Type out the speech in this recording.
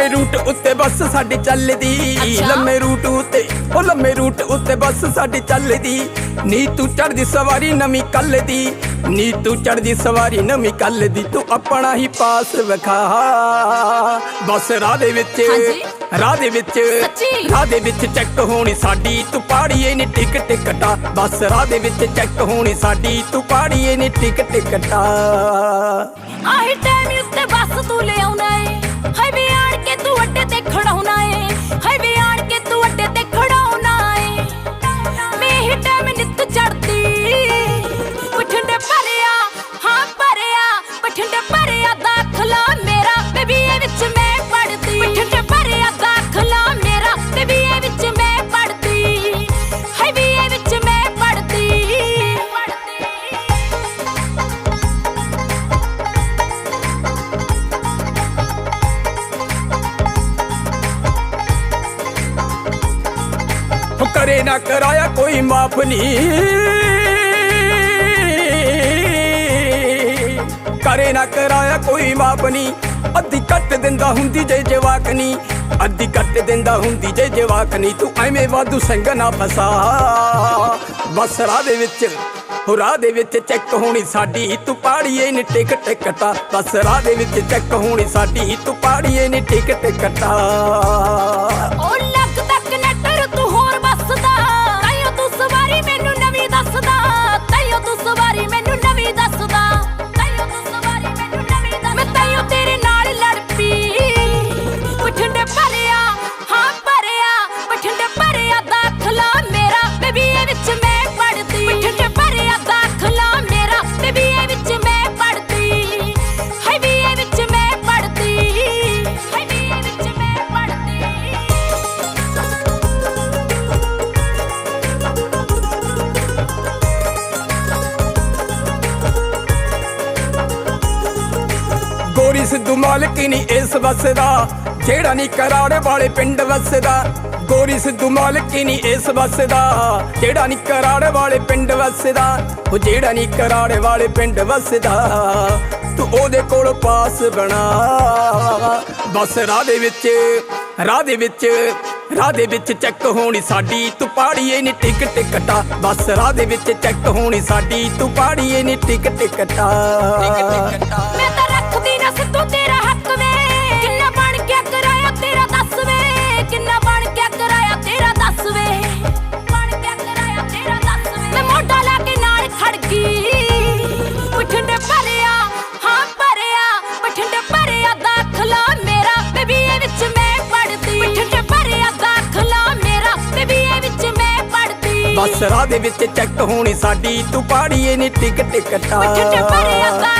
ਲੰਮੇ ਰੂਟ ਉੱਤੇ ਬੱਸ ਸਾਡੀ ਚੱਲਦੀ। ਲੰਮੇ ਰੂਟ ਉੱਤੇ ਉਹ ਲੰਮੇ ਰੂਟ ਉੱਤੇ ਬੱਸ ਸਾਡੀ ਚੱਲਦੀ। ਨੀ ਤੂੰ ਚੜਦੀ ਸਵਾਰੀ ਨਵੀਂ ਕੱਲ ਦੀ। ਨੀ ਤੂੰ ਚੜਦੀ ਸਵਾਰੀ ਨਵੀਂ ਕੱਲ ਦੀ। ਤੂੰ ਆਪਣਾ ਹੀ ਪਾਸ ਵਿਖਾ। ਬੱਸ ਰਾਹ ਦੇ ਵਿੱਚ। ਰਾਹ ਦੇ ਵਿੱਚ? ਰਾਹ ਦੇ ਵਿੱਚ ਚੈੱਕ ਹੋਣੀ ਸਾਡੀ। ਤੂੰ ਪਾੜੀਏ ਨੀ ਟਿਕਟ। ਕਟਾ ਬੱਸ ਰਾਹ ਦੇ ਵਿੱਚ ਚੈੱਕ ਹੋਣੀ ਸਾਡੀ। ਤੂੰ ਪਾੜੀਏ ਨੀ ਟਿਕਟ। ਕਟਾ ਆਹੀ ਟਾਈਮ ਉਹ ਨਾ ਕਰਾਇਆ ਕੋਈ ਮਾਫ ਨਹੀਂ ਕਰੇ ਨਾ ਕਰਾਇਆ ਕੋਈ ਮਾਫ ਨਹੀਂ ਅੱਧੀ ਕੱਟ ਦਿੰਦਾ ਹੁੰਦੀ ਜੇ ਜਵਾਕ ਨਹੀਂ ਅੱਧੀ ਕੱਟ ਦਿੰਦਾ ਹੁੰਦੀ ਜੇ ਜਵਾਕ ਨਹੀਂ ਤੂੰ ਐਵੇਂ ਵਾਧੂ ਸੰਗ ਨਾ ਫਸਾ। ਬਸ ਰਾਹ ਦੇ ਵਿੱਚ ਹੋ ਦੇ ਵਿੱਚ ਚੈੱਕ ਹੋਣੀ ਸਾਡੀ। ਤੂੰ ਪਾੜੀਏ ਨੀ ਟਿਕਟ ਕਟਾ। ਬਸ ਰਾਹ ਦੇ ਵਿੱਚ ਚੈੱਕ ਹੋਣੀ ਸਾਡੀ। ਤੂੰ ਪਾੜੀਏ ਨੀ ਟਿਕਟ ਗੋਰੀ ਸਿੱਧੂ ਮਾਲਕੀ ਨਹੀਂ ਇਸ ਵਸਦਾ, ਜਿਹੜਾ ਨਹੀਂ ਕਰਾੜੇ ਵਾਲੇ ਪਿੰਡ ਵਸਦਾ। ਗੋਰੀ ਸਿੱਧੂ ਮਾਲਕੀ ਨਹੀਂ ਇਸ ਵਸਦਾ, ਜਿਹੜਾ ਨਹੀਂ ਕਰਾੜੇ ਵਾਲੇ ਪਿੰਡ ਵਸਦਾ। ਉਹ ਜਿਹੜਾ ਨਹੀਂ ਕਰਾੜੇ ਵਾਲੇ ਪਿੰਡ ਵਸਦਾ, ਤੂੰ ਉਹਦੇ ਕੋਲ ਪਾਸ ਬਣਾ। ਬਸ ਰਾਹ ਦੇ ਵਿੱਚ, ਰਾਹ ਦੇ ਵਿੱਚ, ਰਾਹ ਦੇ ਵਿੱਚ ਚੈੱਕ ਹੋਣੀ ਸਾਡੀ, ਤੂੰ ਪਾੜੀਏ ਨੀ ਟਿਕਟ। ਕਟਾ ਬਸ ਰਾਹ ਦੇ ਵਿੱਚ ਚੈੱਕ ਹੋਣੀ ਸਾਡੀ, ਤੂੰ ਪਾੜੀਏ ਨੀ ਟਿਕਟਾ। ਕਟਾ ਮੈਂ ਤਾਂ ਰੱਖਦੀ ਨਾ ਸਿੱਧੂ ਤੇਰਾ ਹੱਕ ਵੇ। ਕਿੰਨਾ ਬਣ ਕੇ ਕਰਾਇਆ ਤੇਰਾ ਦੱਸ ਵੇ। ਕਿੰਨਾ ਬਣ ਕੇ ਕਰਾਇਆ ਤੇਰਾ ਦੱਸ ਵੇ। ਬਣ ਕੇ ਕਰਾਇਆ ਤੇਰਾ ਦੱਸ ਵੇ। ਮੈਂ ਮੋਢਾ ਲਾ ਕੇ ਨਾਲ ਖੜ ਗਈ। ਪਠੰਡੇ ਭਰਿਆ ਹਾਂ ਭਰਿਆ। ਪਠੰਡੇ ਭਰਿਆ ਦਾਖਲਾ ਮੇਰਾ। ਬੀਬੀਏ ਵਿੱਚ ਮੈਂ ਪੜਦੀ ਪਠੰਡੇ ਭਰਿਆ ਦਾਖਲਾ ਮੇਰਾ। ਬੀਬੀਏ ਵਿੱਚ ਮੈਂ ਪੜਦੀ ਬਸ ਰਾਹ ਦੇ ਵਿੱਚ ਚੈੱਕ ਹੋਣੀ ਸਾਡੀ। ਤੂੰ ਪਾੜੀਏ ਨੀ ਟਿਕਟ ਕਟਾ। ਪਠੰਡੇ ਭਰਿਆ ਦਾਖਲਾ